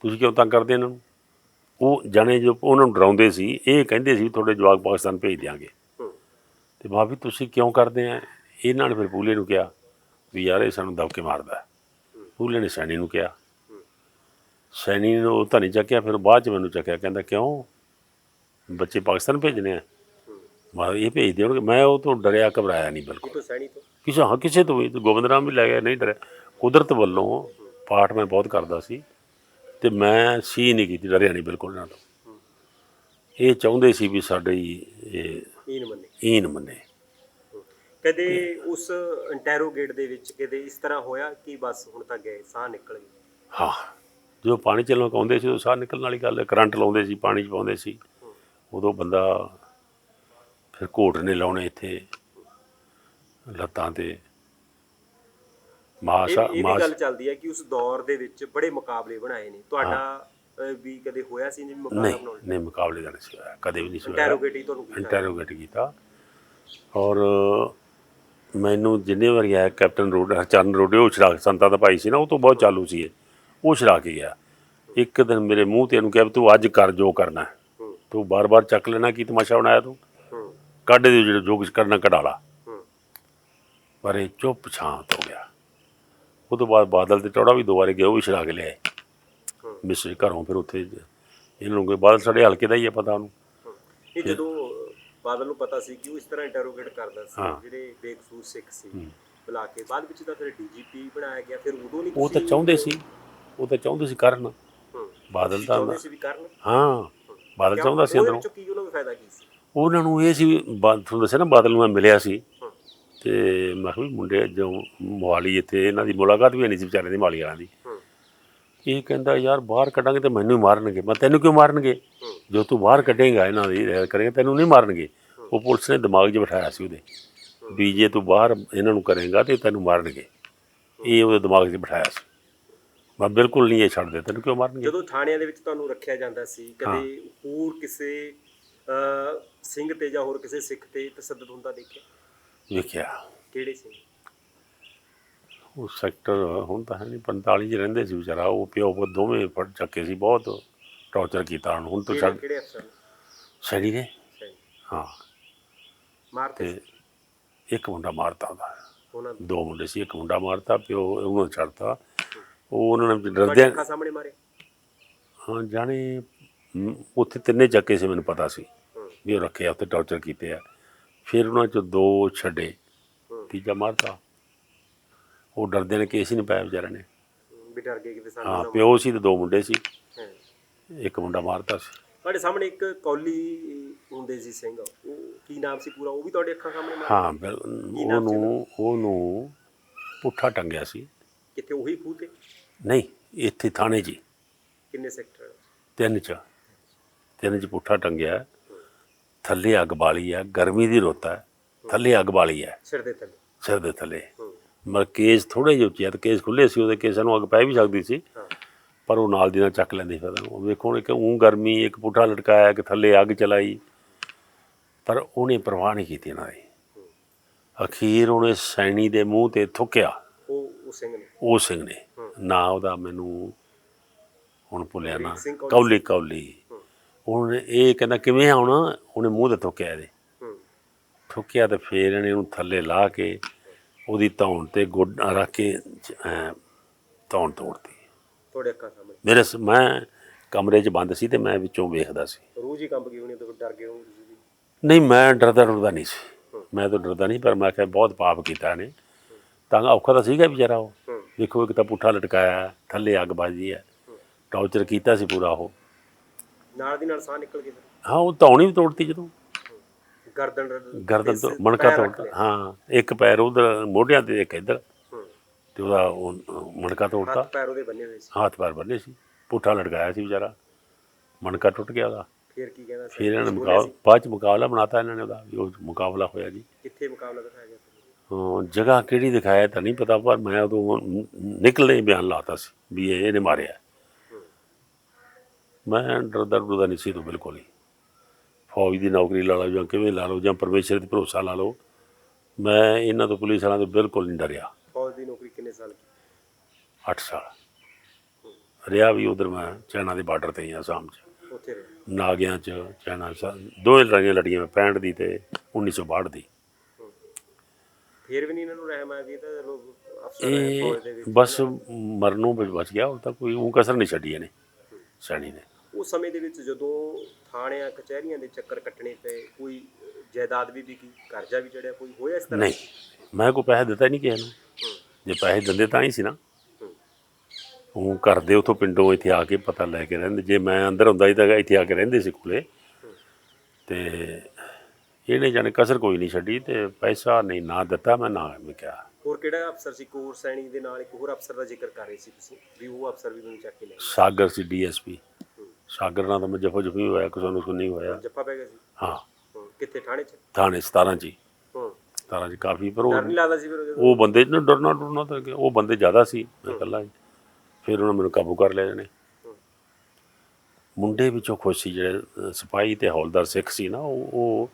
ਤੁਸੀਂ ਕਿਉਂ ਤੰਗ ਕਰਦੇ ਇਹਨਾਂ ਨੂੰ? ਉਹ ਜਾਣੇ ਜੋ ਉਹਨਾਂ ਨੂੰ ਡਰਾਉਂਦੇ ਸੀ, ਇਹ ਕਹਿੰਦੇ ਸੀ ਤੁਹਾਡੇ ਜਵਾਕ ਪਾਕਿਸਤਾਨ ਭੇਜ ਦਿਆਂਗੇ। ਹੂੰ ਤੇ ਮਾਂ ਵੀ ਤੁਸੀਂ ਕਿਉਂ ਕਰਦੇ ਆ? ਇਹਨਾਂ ਨੇ ਫਿਰ ਪੂਲੇ ਨੂੰ ਕਿਹਾ ਵੀ ਯਾਰ ਇਹ ਸਾਨੂੰ ਦਬਕੇ ਮਾਰਦਾ। ਪੂਲੇ ਨੇ ਸੈਣੀ ਨੂੰ ਕਿਹਾ। ਸੈਣੀ ਨੇ ਉਹ ਤਾਂ ਨਹੀਂ ਚੱਕਿਆ ਫਿਰ ਬਾਅਦ ਚ ਮੈਨੂੰ ਚੱਕਿਆ। ਕਹਿੰਦਾ ਕਿਉਂ? ਬੱਚੇ ਪਾਕਿਸਤਾਨ ਭੇਜਣੇ ਆ। ਮੈਂ ਇਹ ਭੇਜ ਦੇਣਗੇ ਮੈਂ ਉਹ ਤੋਂ ਡਰਿਆ ਘਬਰਾਇਆ ਨਹੀਂ ਬਿਲਕੁਲ। ਕਿਸੇ ਹਾਂ ਕਿਸੇ ਤੋਂ ਵੀ। ਗੋਬਿੰਦ ਰਾਮ ਵੀ ਲੈ ਗਿਆ ਨਹੀਂ ਡਰਿਆ। ਕੁਦਰਤ ਵੱਲੋਂ ਪਾਠ ਮੈਂ ਬਹੁਤ ਕਰਦਾ ਸੀ। ਤੇ ਮੈਂ ਸੀ ਨਹੀਂ ਕੀਤੀ ਡਰਿਆ ਨਹੀਂ ਬਿਲਕੁਲ ਤੋਂ। ਇਹ ਚਾਹੁੰਦੇ ਸੀ ਵੀ ਸਾਡੇ ਇਹ ਈਨ ਮੰਨੇ। ਈਨ ਮੰਨੇ। ਕਦੇ ਉਸ ਇੰਟੈਰੋਗੇਟ ਦੇ ਵਿੱਚ ਕਦੇ ਇਸ ਤਰ੍ਹਾਂ ਹੋਇਆ ਕਿ ਬਸ ਹੁਣ ਤਾਂ ਗਏ ਸਾਹ ਨਿਕਲ ਗਏ ਹਾਂ ਜਦੋਂ ਪਾਣੀ ਚ ਲਗਾਉਂਦੇ ਸੀ ਉਹ ਸਾਹ ਨਿਕਲਣ ਵਾਲੀ ਗੱਲ ਹੈ ਕਰੰਟ ਲਾਉਂਦੇ ਸੀ ਪਾਣੀ ਚ ਪਾਉਂਦੇ ਸੀ। ਉਦੋਂ ਬੰਦਾ ਫਿਰ ਘੋਟ ਨੇ ਲਾਉਣੇ ਇੱਥੇ ਲੱਤਾਂ ਤੇ। ਮਾਸਾ ਮਾਸ ਗੱਲ ਚੱਲਦੀ ਹੈ ਕਿ ਉਸ ਦੌਰ ਦੇ ਵਿੱਚ ਬੜੇ ਮੁਕਾਬਲੇ ਬਣਾਏ ਨੇ। ਤੁਹਾਡਾ ਵੀ ਕਦੇ ਹੋਇਆ ਸੀ ਜਿਵੇਂ ਮੁਕਾਬਲਾ ਬਣਾਉਣ ਨਹੀਂ ਮੁਕਾਬਲੇ ਦਾ ਨਹੀਂ ਸੀ ਹੋਇਆ ਕਦੇ ਵੀ ਨਹੀਂ ਸੀ ਹੋਇਆ। ਇੰਟੈਰੋਗੇਟ ਹੀ ਤੁਹਾਨੂੰ ਕੀਤਾ? ਇੰਟਰੋਗੇਟ ਕੀਤਾ। ਔਰ ਮੈਨੂੰ ਜਿੰਨੇ ਵਾਰੀ ਆਇਆ ਕੈਪਟਨ ਰੋਡ ਹਰਚਰਨ ਰੋਡੇ, ਉਹ ਛੜਾ ਸੰਤਾਂ ਦਾ ਭਾਈ ਸੀ ਨਾ, ਉਹ ਤੋਂ ਬਹੁਤ ਚਾਲੂ ਸੀ ਇਹ। ਉਹ ਛੜਾ ਕੇ ਗਿਆ। ਇੱਕ ਦਿਨ ਮੇਰੇ ਮੂੰਹ ਤੇ ਇਹਨੂੰ ਕਿਹਾ ਵੀ ਤੂੰ ਅੱਜ ਕਰ ਜੋ ਕਰਨਾ। ਹੈ। ਤੂੰ ਬਾਰ-ਬਾਰ ਚੱਕ ਲੈਣਾ, ਕੀ ਤਮਾਸ਼ਾ ਬਣਾਇਆ ਤੂੰ? ਕੱਢ ਦੇ ਜਿਹੜੇ ਜੋ ਕੁਝ ਕਰਨਾ, ਕਢਾ ਲਾ। ਪਰ ਇਹ ਚੁੱਪ ਸ਼ਾਂਤ ਹੋ ਗਿਆ। ਉਹ ਤੋਂ ਬਾਅਦ ਬਾਦਲ ਤੇ ਟੋੜਾ ਵੀ ਦੋ ਵਾਰੀ ਗਿਆ ਉਹ ਵੀ ਛੜਾ ਕੇ ਲਿਆਏ। ਮਿਸਟਰ ਘਰੋਂ ਫਿਰ ਉੱਥੇ ਇਹਨਾਂ ਨੂੰ ਕੋਈ ਬਾਦਲ ਸਾਡੇ ਹਲਕੇ ਦਾ ਹੀ ਹੈ, ਪਤਾ ਉਹਨੂੰ। ਇਹ ਜਦੋਂ ਬਾਦਲ ਨੂੰ ਪਤਾ ਸੀ ਕਿ ਉਹ ਇਸ ਤਰ੍ਹਾਂ ਇੰਟਰੋਗੇਟ ਕਰਦਾ ਸੀ ਹਾਂ। ਜਿਹੜੇ ਬੇਕਸੂਰ ਸਿੱਖ ਸੀ ਬੁਲਾ ਕੇ। ਬਾਅਦ ਵਿੱਚ ਤਾਂ ਫਿਰ ਡੀਜੀਪੀ ਬਣਾਇਆ ਗਿਆ ਫਿਰ ਉਦੋਂ ਨਹੀਂ ਉਹ ਤਾਂ ਚਾਹੁੰਦੇ ਸੀ। ਉਹ ਤਾਂ ਚਾਹੁੰਦੇ ਸੀ ਕਰਨ। ਹੂੰ। ਬਾਦਲ ਤਾਂ ਚਾਹੁੰਦੇ ਸੀ ਵੀ ਕਰਨ? ਹਾਂ। ਬਾਦਲ ਚਾਹੁੰਦਾ ਸੀ ਉਹਦੇ ਅੰਦਰੋਂ। ਵਿੱਚੋਂ ਕੀ ਉਹਨਾਂ ਨੂੰ ਫਾਇਦਾ ਕੀ ਸੀ? ਉਹਨਾਂ ਨੂੰ ਇਹ ਸੀ ਵੀ ਬਾ- ਤੁਹਾਨੂੰ ਦੱਸਿਆ ਨਾ ਬਾਦਲ ਨੂੰ ਮੈਂ ਮਿਲਿਆ ਸੀ। ਹੂੰ। ਤੇ ਮੈਂ ਕਿਹਾ ਵੀ ਮੁੰਡੇ ਜੋ ਮੋਹਾਲੀ ਇੱਥੇ ਇਹਨਾਂ ਦੀ ਮੁਲਾਕਾਤ ਵੀ ਨਹੀਂ ਸੀ ਵਿਚਾਰੇ ਦੀ ਮੋਹਾਲੀ ਵਾਲਿਆਂ ਦੀ। ਹੂੰ। ਇਹ ਕਹਿੰਦਾ ਯਾਰ ਬਾਹਰ ਕੱਢਾਂਗੇ ਤੇ ਮੈਨੂੰ ਹੀ ਮਾਰਨਗੇ। ਮੈਂ ਤੈਨੂੰ ਕਿਉਂ ਮਾਰਨਗੇ? ਹੂੰ। ਜੋ ਤੂੰ ਬਾਹਰ ਕੱਢੇਗਾ ਇਹਨਾਂ ਦੀ ਰਹਿ ਕਰੇਗਾ ਤੈਨੂੰ ਨਹੀਂ ਮਾਰਨਗੇ? ਉਹ ਪੁਲਿਸ ਨੇ ਦਿਮਾਗ 'ਚ ਬਿਠਾਇਆ ਸੀ ਉਹਦੇ ਵੀ ਜੇ ਤੂੰ ਬਾਹਰ ਇਹਨਾਂ ਨੂੰ ਕਰੇਗਾ ਤੇ ਤੈਨੂੰ ਮਾਰਨਗੇ। ਇਹ ਉਹਦੇ ਦਿਮਾਗ 'ਚ ਬਿਠਾਇਆ ਸੀ। ਮੈਂ ਬਿਲਕੁਲ ਨਹੀਂ ਇਹ ਛੱਡਦੇ ਤੈਨੂੰ ਕਿਉਂ ਮਾਰਨਗੇ? ਜਦੋਂ ਥਾਣਿਆਂ ਦੇ ਵਿੱਚ ਤੁਹਾਨੂੰ ਰੱਖਿਆ ਜਾਂਦਾ ਸੀ ਕਦੇ ਹੋਰ ਕਿਸੇ ਅ ਸਿੰਘ ਤੇ ਜਾਂ ਹੋਰ ਕਿਸੇ ਸਿੱਖ ਤੇ ਤਸੱਦਦ ਹੁੰਦਾ ਦੇਖਿਆ? ਵੇਖਿਆ ਕਿਹੜੇ ਸਿੰਘ ਉਹ ਸੈਕਟਰ ਹੁਣ ਤਾਂ ਹੈ ਨਹੀਂ 45 ਚ ਰਹਿੰਦੇ ਸੀ ਵਿਚਾਰਾ ਉਹ ਪਿਓ ਪੁੱਤ ਦੋਵੇਂ ਫੜ ਚੱਕੇ ਸੀ ਬਹੁਤ ਟੌਰਚਰ ਕੀਤਾ ਹੁਣ ਤੋਂ ਛੱਡ ਕਿਹੜੇ ਅਫਸਰ ਨੇ? ਸੈਣੀ ਨੇ ਸਹੀ। ਹਾਂ। ਮਾਰਤੇ ਤੇ ਇੱਕ ਮੁੰਡਾ ਮਾਰਤਾ ਉਹਦਾ। ਉਹਨਾਂ ਨੂੰ? ਦੋ ਮੁੰਡੇ ਸੀ ਇੱਕ ਮੁੰਡਾ ਮਾਰਤਾ ਪਿਓ ਉਹਨੂੰ ਛੱਡਤਾ ਉਹ ਉਹਨਾਂ ਨੇ ਡਰਦਿਆਂ ਅੱਖਾਂ ਸਾਹਮਣੇ ਮਾਰੇ? ਹਾਂ ਜਾਣੇ ਮ, ਉੱਥੇ ਤਿੰਨੇ ਚੱਕੇ ਸੀ ਮੈਨੂੰ ਪਤਾ ਸੀ ਹੂੰ। ਵੀ ਉਹ ਰੱਖਿਆ ਉੱਥੇ ਟੌਰਚਰ ਕੀਤੇ ਆ। ਫਿਰ ਉਹਨਾਂ ਚੋਂ ਦੋ ਛੱਡੇ ਹੂੰ। ਤੀਜਾ ਮਾਰਤਾ। ਉਹ ਡਰਦੇ ਨੇ ਕੇਸ ਹੀ ਨਹੀਂ ਪਾਇਆ ਵਿਚਾਰੇ ਨੇ। ਵੀ ਡਰ ਗਏ ਕਿ ਸਾਨੂੰ ਹਾਂ ਨਾ ਪਿਓ ਸੀ ਤੇ ਦੋ ਮੁੰਡੇ ਸੀ। ਹਾਂ। ਇੱਕ ਮੁੰਡਾ ਮਾਰਤਾ ਸੀ। ਤੁਹਾਡੇ ਸਾਹਮਣੇ ਇੱਕ ਕੌਲੀ ਹੁੰਦੇ ਸੀ ਸਿੰਘ ਉਹ ਕੀ ਨਾਮ ਸੀ ਪੂਰਾ? ਉਹ ਵੀ ਤੁਹਾਡੇ ਅੱਖਾਂ ਸਾਹਮਣੇ ਹਾਂ ਬਿਲ- ਉਹਨੂੰ ਉਹਨੂੰ ਪੁੱਠਾ ਟੰਗਿਆ ਸੀ। ਕਿੱਥੇ? ਉਹੀ ਖੂਹ ਤੇ? ਨਹੀਂ ਇੱਥੇ ਥਾਣੇ 'ਚ ਹੀ, ਕਿੰਨੇ ਸੈਕਟਰ ਤਿੰਨ 'ਚ। ਤਿੰਨ 'ਚ ਪੁੱਠਾ ਟੰਗਿਆ। ਥੱਲੇ ਅੱਗ ਬਾਲੀ ਹੈ ਗਰਮੀ ਦੀ ਰੁੱਤ ਹੈ ਥੱਲੇ ਅੱਗ ਬਾਲੀ ਹੈ ਸਿਰ ਦੇ ਥੱਲੇ। ਸਿਰ ਦੇ ਥੱਲੇ। ਹੂੰ। ਮਰ ਕੇਸ ਥੋੜੇ ਜਿਹੇ ਉੱਚੇ ਆ ਤੇ ਕੇਸ ਖੁੱਲੇ ਸੀ ਉਹਦੇ ਕੇਸਾਂ ਨੂੰ ਅੱਗ ਪੈ ਵੀ ਸਕਦੀ ਸੀ। ਪਰ ਉਹ ਨਾਲ ਦੀ ਨਾਲ ਚੱਕ ਲੈਂਦੇ ਫਿਰ ਉਹ ਵੇਖੋ ਨੇ ਕਿ ਉਹ ਗਰਮੀ ਇੱਕ ਪੁੱਠਾ ਲਟਕਾਇਆ ਕਿ ਥੱਲੇ ਅੱਗ ਚਲਾਈ। ਪਰ ਉਹਨੇ ਪਰਵਾਹ ਨਹੀਂ ਕੀਤੀ ਇਹਨਾਂ ਦੀ। ਅਖੀਰ ਉਹਨੇ ਸੈਣੀ ਦੇ ਮੂੰਹ ਤੇ ਥੁੱਕਿਆ। ਉਹ ਉਹ ਸਿੰਘ ਨੇ। ਉਹ ਸਿੰਘ ਨੇ। ਨਾ ਉਹਦਾ ਮੈਨੂੰ ਹੁਣ ਭੁੱਲਿਆ ਨਾ। ਕੌਲੀ। ਕੌਲੀ। ਉਹਨੇ ਇਹ ਕਹਿੰਦਾ ਕਿਵੇਂ ਆਉਣਾ ਉਹਨੇ ਮੂੰਹ ਤੇ ਥੁੱਕਿਆ ਇਹਦੇ। ਹੂੰ। ਠੁੱਕਿਆ ਤੇ ਫੇਰ ਇਹਨੇ ਉਹਨੂੰ ਥੱਲੇ ਲਾ ਕੇ ਉਹਦੀ ਧੌਣ ਤੇ ਗੋਡਾ ਰੱਖ ਕੇ ਧੌਣ ਤੋੜਤੀ। ਤੁਹਾਡੇ ਅੱਖਾਂ ਸਾਹਮਣੇ। ਮੇਰੇ ਸ- ਮੈਂ ਕਮਰੇ 'ਚ ਬੰਦ ਸੀ ਤੇ ਮੈਂ ਵਿੱਚੋਂ ਵੇਖਦਾ ਸੀ। ਰੋਜ਼ ਹੀ ਕੰਬ ਗਈ ਹੋਣੀ ਤਾਂ ਡਰ ਗਏ ਹੋ ਤੁਸੀਂ ਵੀ। ਨਹੀਂ ਮੈਂ ਡਰਦਾ ਡਰਦਾ ਨਹੀਂ ਸੀ। ਮੈਂ ਤਾਂ ਡਰਦਾ ਨਹੀਂ ਪਰ ਮੈਂ ਕਿਹਾ ਬਹੁਤ ਪਾਪ ਕੀਤਾ ਨੇ ਤਾਂ ਔਖਾ ਤਾਂ ਸੀਗਾ ਵਿਚਾਰਾ ਉਹ। ਹੂੰ। ਵੇਖੋ ਇੱਕ ਤਾਂ ਪੁੱਠਾ ਲਟਕਾਇਆ ਥੱਲੇ ਅੱਗ ਬਾਜੀ ਹੈ। ਟੌਰਚਰ ਕੀਤਾ ਸੀ ਪੂਰਾ ਉਹ। ਨਾਲ ਦੀ ਨਾਲ ਸਾਹ ਨਿਕਲ ਗਿਆ ਫਿਰ। ਹਾਂ ਉਹ ਧੌਣੀ ਵੀ ਤੋੜਤੀ ਜਦੋਂ। ਗਰਦਨ ਗਰਦਨ ਤੇ ਮਣਕਾ ਤੋੜਤਾ। ਹਾਂ ਇੱਕ ਪੈਰ ਉਧਰ ਮੋਢਿਆਂ ਤੇ ਇੱਕ ਇੱਧਰ। ਤੇ ਉਹਦਾ ਉਹ ਮਣਕਾ ਤੋੜਤਾ। ਹੱਥ ਪੈਰ ਉਹਦੇ ਬੰਨੇ ਹੋਏ ਸੀ। ਹੱਥ ਪੈਰ ਬੰਨੇ ਸੀ। ਪੁੱਠਾ ਲਟਕਾਇਆ ਸੀ ਵਿਚਾਰਾ। ਮਣਕਾ ਟੁੱਟ ਗਿਆ ਉਹਦਾ। ਫਿਰ ਕੀ ਕਹਿੰਦਾ ਸੀ? ਫਿਰ ਇਹਨਾਂ ਨੇ ਕੁਛ ਬੋਲਿਆ ਮੁਕਾਬਲਾ ਬਾਅਦ ਚ ਮੁਕਾਬਲਾ ਬਣਾਤਾ ਇਹਨਾਂ ਨੇ ਉਹਦਾ ਵੀ ਉਹ ਮੁਕਾਬਲਾ ਹੋਇਆ ਜੀ? ਕਿੱਥੇ ਮੁਕਾਬਲਾ ਦਿਖਾਇਆ ਗਿਆ ਸੀ? ਹਾਂ, ਜਗ੍ਹਾ ਕਿਹੜੀ ਦਿਖਾਇਆ ਤਾਂ ਨਹੀਂ ਪਤਾ ਪਰ ਮੈਂ ਉਦੋਂ ਨਿਕਲਦੇ ਹੀ ਬਿਆਨ ਲਾਤਾ ਸੀ ਵੀ ਇਹ ਇਹਨੇ ਮਾਰਿਆ। ਮੈਂ ਡਰਦਾ ਡਰਦਾ ਨਹੀਂ ਸੀ ਤੋਂ ਬਿਲਕੁਲ ਹੀ। ਫੌਜ ਦੀ ਨੌਕਰੀ ਲਾ ਲਓ ਜਾਂ ਕਿਵੇਂ ਲਾ ਲਓ ਜਾਂ ਪਰਮੇਸ਼ਰ ਤੇ ਭਰੋਸਾ ਲਾ ਲਓ। ਮੈਂ ਇਹਨਾਂ ਤੋਂ ਪੁਲਿਸ ਵਾਲਿਆਂ ਤੋਂ ਬਿਲਕੁਲ ਨਹੀਂ ਡਰਿਆ। ਫੌਜ ਦੀ ਕਿੰਨੇ ਸਾਲ ਕੀਤੀ 8 ਸਾਲ। ਰਿਹਾ ਵੀ ਉਧਰ ਮੈਂ ਚਾਈਨਾ ਦੇ ਬਾਰਡਰ ਤੇ ਹੀ ਆਸਾਮ 'ਚ। ਉੱਥੇ ਰਹੇ। ਨਾਗਿਆਂ 'ਚ ਚਾਈਨਾ 'ਚ ਦੋਵੇਂ ਲੜਾਈਆਂ ਲੜੀਆਂ ਮੈਂ 65 ਦੀ ਤੇ 1962 ਦੀ। ਹੂੰ। ਫਿਰ ਵੀ ਨਹੀਂ ਇਹਨਾਂ ਨੂੰ ਰਹਿਮ ਆਇਆ ਵੀ ਇਹ ਤਾਂ ਚਲੋ ਅਫਸਰ ਹੈ ਫੌਜ ਦੇ ਇਹ ਵਿੱਚ। ਬਸ ਮਰਨੋਂ ਬਚ ਬਚ ਗਿਆ ਉਹ ਤਾਂ ਕੋਈ ਉਹ ਕਸਰ ਨਹੀਂ ਛੱਡੀ ਇਹਨੇ ਸੈਣੀ ਨੇ। ਉਸ ਸਮੇਂ ਦੇ ਵਿੱਚ ਜਦੋਂ ਥਾਣਿਆਂ ਕਚਹਿਰੀਆਂ ਦੇ ਚੱਕਰ ਕੱਟਣੇ ਪਏ ਕੋਈ ਜਾਇਦਾਦ ਵੀ ਵਿਕੀ ਕਰਜ਼ਾ ਵੀ ਚੜਿਆ ਕੋਈ ਹੋਇਆ ਇਸ ਤਰ੍ਹਾਂ? ਨਹੀਂ ਮੈਂ ਕੋਈ ਪੈਸੇ ਦਿੱਤਾ ਹੀ ਨਹੀਂ ਕਿਸੇ ਨੂੰ। ਜੇ ਪੈਸੇ ਦਿੰਦੇ ਤਾਂ ਹੀ ਸੀ ਨਾ। ਹੂੰ ਉਹ ਘਰ ਦੇ ਉਥੋਂ ਪਿੰਡੋਂ ਇੱਥੇ ਆ ਕੇ ਪਤਾ ਲੈ ਕੇ ਰਹਿੰਦੇ। ਜੇ ਮੈਂ ਅੰਦਰ ਹੁੰਦਾ ਸੀ ਤਾਂ ਇੱਥੇ ਆ ਕੇ ਰਹਿੰਦੇ ਸੀ ਕੋਲੇ। ਤੇ ਇਹਨੇ ਜਾਣੇ ਕਸਰ ਕੋਈ ਨਹੀਂ ਛੱਡੀ ਤੇ ਪੈਸਾ ਨਹੀਂ ਨਾ ਦਿੱਤਾ ਮੈਂ ਨਾ ਮੈਂ ਕਿਹਾ। ਹੋਰ ਕਿਹੜਾ ਅਫਸਰ ਸੀ? ਕੋਰ ਸੈਣੀ ਦੇ ਨਾਲ ਇੱਕ ਹੋਰ ਅਫਸਰ ਦਾ ਜ਼ਿਕਰ ਕਰ ਰਹੇ ਸੀ ਤੁਸੀਂ? ਵੀ ਉਹ ਅਫਸਰ ਵੀ ਮੈਨੂੰ ਚੱਕ ਕੇ ਲੈ। ਸਾਗਰ ਸੀ ਡੀਐਸਪੀ। ਹੂੰ। ਸਾਗਰ ਨਾਲ ਤਾਂ ਮੈਂ ਜਫੋ ਜਫੀ ਹੋਇਆ ਕਿਸੇ ਨੂੰ ਸੁਣੀ ਹੋਇਆ। ਜੱਫਾ ਪੈ ਗਿਆ ਸੀ? ਹਾਂ। ਹੂੰ ਕਿੱਥੇ? ਥਾਣੇ 'ਚ? ਥਾਣੇ 17 ਚ ਹੀ। ਹੂੰ। 17 ਚ ਕਾਫੀ ਪਰ ਡਰ ਉਹ ਨਹੀਂ ਲੱਗਦਾ ਸੀ ਫਿਰ ਜਦੋਂ ਉਹ ਬੰਦੇ ਨਾ ਡਰਨਾ ਡਰਨਾ ਤਾਂ ਕਿ ਉਹ ਬੰਦੇ ਜ਼ਿਆਦਾ ਸੀ ਮੈਂ ਇਕੱਲਾ ਹੀ ਫਿਰ ਉਹਨਾਂ ਮੈਨੂੰ ਕਾਬੂ ਕਰ ਲਿਆ ਜਣੇ। ਮੁੰਡੇ ਵਿੱਚੋਂ ਖੁਸ਼ ਸੀ ਜਿਹੜੇ ਅ, ਸਿਪਾਹੀ ਤੇ ਹੌਲਦਾਰ ਸਿੱਖ ਸੀ ਨਾ ਉਹ ਉਹ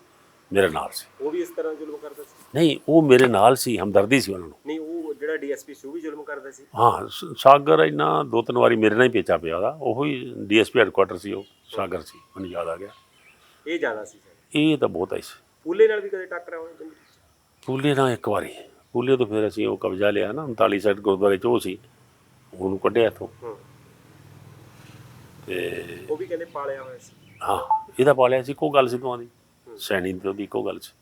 ਮੇਰੇ ਨਾਲ ਸੀ। ਉਹ ਵੀ ਇਸ ਤਰ੍ਹਾਂ ਜ਼ੁਲਮ ਕਰਦਾ ਸੀ? ਨਹੀਂ ਉਹ ਮੇਰੇ ਨਾਲ ਸੀ ਹਮਦਰਦੀ ਸੀ ਉਹਨਾਂ ਨੂੰ। ਨਹੀਂ ਉਹ ਜਿਹੜਾ ਡੀਐਸਪੀ ਸੀ ਉਹ ਵੀ ਜ਼ੁਲਮ ਕਰਦਾ ਸੀ? ਹਾਂ ਸ- ਸਾਗਰ ਇੰਨਾ ਦੋ ਤਿੰਨ ਵਾਰੀ ਮੇਰੇ ਨਾਲ ਹੀ ਪੇਚਾ ਪਿਆ ਉਹਦਾ। ਉਹ ਹੀ ਡੀਐਸਪੀ ਹੈਡਕੁਆਟਰ ਸੀ ਉਹ ਸਾਗਰ ਸੀ ਮੈਨੂੰ ਯਾਦ ਆ ਗਿਆ। ਇਹ ਜ਼ਿਆਦਾ ਸੀ ਇਹ ਤਾਂ ਬਹੁਤ ਆਈ ਸੀ। ਪੂਲੇ ਨਾਲ ਵੀ ਕਦੇ ਟੱਕਰਾ ਹੋਇਆ? ਪੂਲੇ ਨਾਲ ਇੱਕ ਵਾਰੀ। ਪੂਲੇ ਤੋਂ ਫਿਰ ਅਸੀਂ ਉਹ ਕਬਜ਼ਾ ਲਿਆ ਨਾ 39 ਸਾਈਡ ਗੁਰਦੁਆਰੇ ਚ ਉਹ ਸੀ। ਉਹਨੂੰ ਕੱਢਿਆ ਇੱਥੋਂ। ਹੂੰ। ਤੇ ਉਹ ਵੀ ਕਹਿੰਦੇ ਪਾਲਿਆ ਹੋਇਆ ਸੀ। ਹਾਂ ਇਹਦਾ ਪਾਲਿਆ ਸੀ ਇੱਕੋ ਗੱਲ ਸੀ ਦੀ। ਸੈਣੀ ਦੀ ਉਹਦੀ ਇੱਕੋ ਗੱਲ ਸੀ।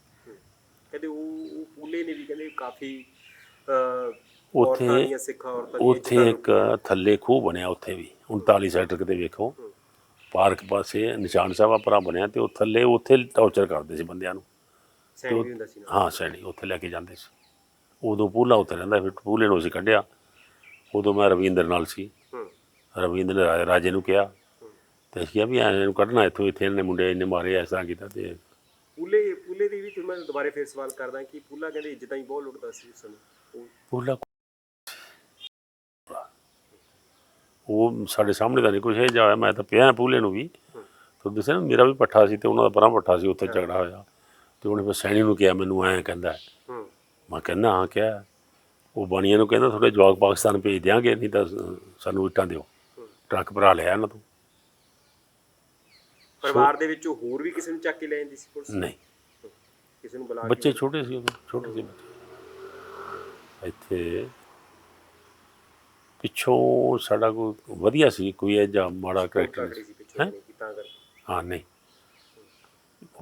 ਕਹਿੰਦੇ ਉਹ ਉਹ ਪੂਲੇ ਨੇ ਵੀ ਕਹਿੰਦੇ ਕਾਫੀ ਉੱਥੇ- ਉੱਥੇ ਇੱਕ ਥੱਲੇ ਖੂਹ ਬਣਿਆ ਉੱਥੇ ਵੀ 39 ਸੈਕਟਰ ਕਿਤੇ ਵੇਖੋ। ਪਾਰਕ ਪਾਸੇ ਨਿਸ਼ਾਨ ਸਾਹਿਬ ਪਰਾ ਬਣਿਆ ਤੇ ਉਹ ਥੱਲੇ ਉੱਥੇ ਟੌਰਚਰ ਕਰਦੇ ਸੀ ਬੰਦਿਆਂ ਨੂੰ। ਸੈਣੀ ਵੀ ਹੁੰਦਾ ਸੀ ਨਾਲ। ਹਾਂ ਸੈਣੀ ਉੱਥੇ ਲੈ ਕੇ ਜਾਂਦੇ ਸੀ। ਉਦੋਂ ਪੂਲਾ ਉੱਥੇ ਰਹਿੰਦਾ ਫਿਰ ਪੂਲੇ ਨੂੰ ਅਸੀਂ ਕੱਢਿਆ। ਉਦੋਂ ਮੈਂ ਰਵਿੰਦਰ ਨਾਲ ਸੀ। ਹੂੰ। ਰਵਿੰਦਰ ਨੇ ਰਾ- ਰਾਜੇ ਨੂੰ ਕਿਹਾ। ਤੇ ਅਸੀਂ ਕਿਹਾ ਵੀ ਐਂ ਇਹਨੂੰ ਕੱਢਣਾ ਇੱਥੋਂ ਇੱਥੇ ਇਹਨੇ ਮੁੰਡੇ ਇੰਨੇ ਮਾਰੇ ਇਸ ਤਰ੍ਹਾਂ ਕੀਤਾ ਤੇ ਪੂਲੇ ਪੂਲੇ ਦੀ ਵੀ ਤੇ ਮੈਂ ਦੁਬਾਰੇ ਫੇਰ ਸਵਾਲ ਕਰਦਾ ਕਿ ਪੂਲਾ ਕਹਿੰਦੇ ਇੱਜ਼ਤਾਂ ਹੀ ਬਹੁਤ ਲੁੱਟਦਾ ਸੀ ਉਸ ਸਮੇਂ। ਉਹ ਪੂਲਾ ਉਹ ਸਾਡੇ ਸਾਹਮਣੇ ਤਾਂ ਨਹੀਂ ਕੁਛ ਇਹ ਜਾ ਮੈਂ ਤਾਂ ਪਿਆ ਪੂਲੇ ਨੂੰ ਵੀ। ਤੇ ਦੱਸਿਆ ਨਾ ਮੇਰਾ ਵੀ ਪੱਠਾ ਸੀ ਤੇ ਉਹਨਾਂ ਦਾ ਪਰਾਂ ਪੱਠਾ ਸੀ ਉੱਥੇ ਝਗੜਾ ਹੋਇਆ। ਤੇ ਉਹਨੇ ਫਿਰ ਸੈਣੀ ਨੂੰ ਕਿਹਾ ਮੈਨੂੰ ਐਂ ਕਹਿੰਦਾ ਹੂੰ। ਮੈਂ ਕਹਿੰਦਾ ਹਾਂ ਕਿਹਾ। ਉਹ ਬਾਣੀਆਂ ਨੂੰ ਕਹਿੰਦਾ ਤੁਹਾਡੇ ਜਵਾਕ ਪਾਕਿਸਤਾਨ ਭੇਜ ਦਿਆਂਗੇ ਨਹੀਂ ਤਾਂ ਸਾਨੂੰ ਇੱਟਾਂ ਦਿਓ। ਟਰੱਕ ਭਰਾ ਲਿਆ ਇਹਨਾਂ ਤੋਂ। ਪਰਿਵਾਰ ਦੇ ਵਿੱਚੋਂ ਹੋਰ ਵੀ ਕਿਸੇ ਨੂੰ ਚੱਕ ਕੇ ਲੈ ਜਾਂਦੀ ਸੀ ਪੁਲਿਸ? ਨਹੀਂ। ਕਿਸੇ ਨੂੰ ਬੁਲਾ ਕੇ? ਬੱਚੇ ਛੋਟੇ ਸੀ ਉਦੋਂ ਛੋਟੇ ਸੀ ਬੱਚੇ। ਇੱਥੇ ਪਿੱਛੋਂ ਸਾਡਾ ਕੋਈ ਵਧੀਆ ਸੀ ਕੋਈ ਇਹ ਜਾਂ ਮਾੜਾ ਕਰੈਕਟਰ ਨਹੀਂ ਕਰ ਹਾਂ ਨਹੀਂ।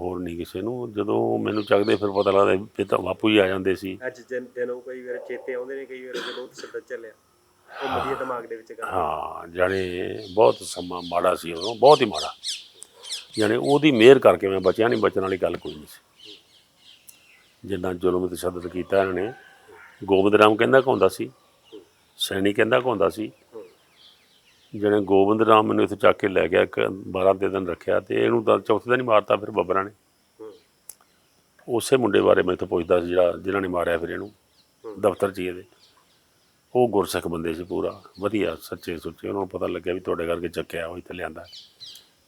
ਹੋਰ ਨਹੀਂ ਕਿਸੇ ਨੂੰ। ਜਦੋਂ ਮੈਨੂੰ ਚੱਕਦੇ ਫਿਰ ਪਤਾ ਲੱਗਦਾ ਵੀ ਤਾਂ ਬਾਪੂ ਜੀ ਆ ਜਾਂਦੇ ਸੀ। ਅੱਜ ਦਿਨ ਦਿਨੋਂ ਕਈ ਵਾਰ ਚੇਤੇ ਆਉਂਦੇ ਨੇ ਕਈ ਵਾਰ ਜਦੋਂ ਸੱਦਾ ਚੱਲਿਆ ਉਹ ਵਧੀਆ ਦਿਮਾਗ ਦੇ ਵਿੱਚ ਗੱਲ ਹਾਂ ਜਾਣੇ ਬਹੁਤ ਸਮਾਂ ਮਾੜਾ ਸੀ ਉਦੋਂ ਬਹੁਤ ਹੀ ਮਾੜਾ। ਜਾਣੇ ਉਹਦੀ ਮਿਹਰ ਕਰਕੇ ਮੈਂ ਬਚਿਆ ਨਹੀਂ ਬਚਣ ਵਾਲੀ ਗੱਲ ਕੋਈ ਨਹੀਂ ਸੀ। ਜਿੰਨਾ ਜ਼ੁਲਮ ਤੇ ਤਸ਼ੱਦਦ ਕੀਤਾ ਇਹਨਾਂ ਨੇ ਗੋਬਿੰਦ ਰਾਮ ਕਹਿੰਦਾ ਕਹਾਉਂਦਾ ਸੀ ਸੈਣੀ ਕਹਿੰਦਾ ਕਹਾਉਂਦਾ ਸੀ ਹੂੰ। ਜਿਹੜੇ ਗੋਬਿੰਦ ਰਾਮ ਮੈਨੂੰ ਇੱਥੇ ਚੱਕ ਕੇ ਲੈ ਗਿਆ ਇੱਕ 12 ਦੇ ਦਿਨ ਰੱਖਿਆ ਤੇ ਇਹਨੂੰ ਤਾਂ ਚੌਥੇ ਦਿਨ ਹੀ ਮਾਰਤਾ ਫਿਰ ਬੱਬਰਾਂ ਨੇ। ਉਸੇ ਮੁੰਡੇ ਬਾਰੇ ਮੈਂ ਇੱਥੇ ਪੁੱਛਦਾ ਸੀ ਜਿਹੜਾ ਜਿਨ੍ਹਾਂ ਨੇ ਮਾਰਿਆ ਫਿਰ ਇਹਨੂੰ ਦਫ਼ਤਰ 'ਚ ਹੀ ਇਹਦੇ। ਉਹ ਗੁਰਸਿੱਖ ਬੰਦੇ ਸੀ ਪੂਰਾ ਵਧੀਆ ਸੱਚੇ ਸੁੱਚੇ। ਉਹਨਾਂ ਨੂੰ ਪਤਾ ਲੱਗਿਆ ਵੀ ਤੁਹਾਡੇ ਕਰਕੇ ਚੱਕਿਆ ਉਹ ਇੱਥੇ ਲਿਆਂਦਾ।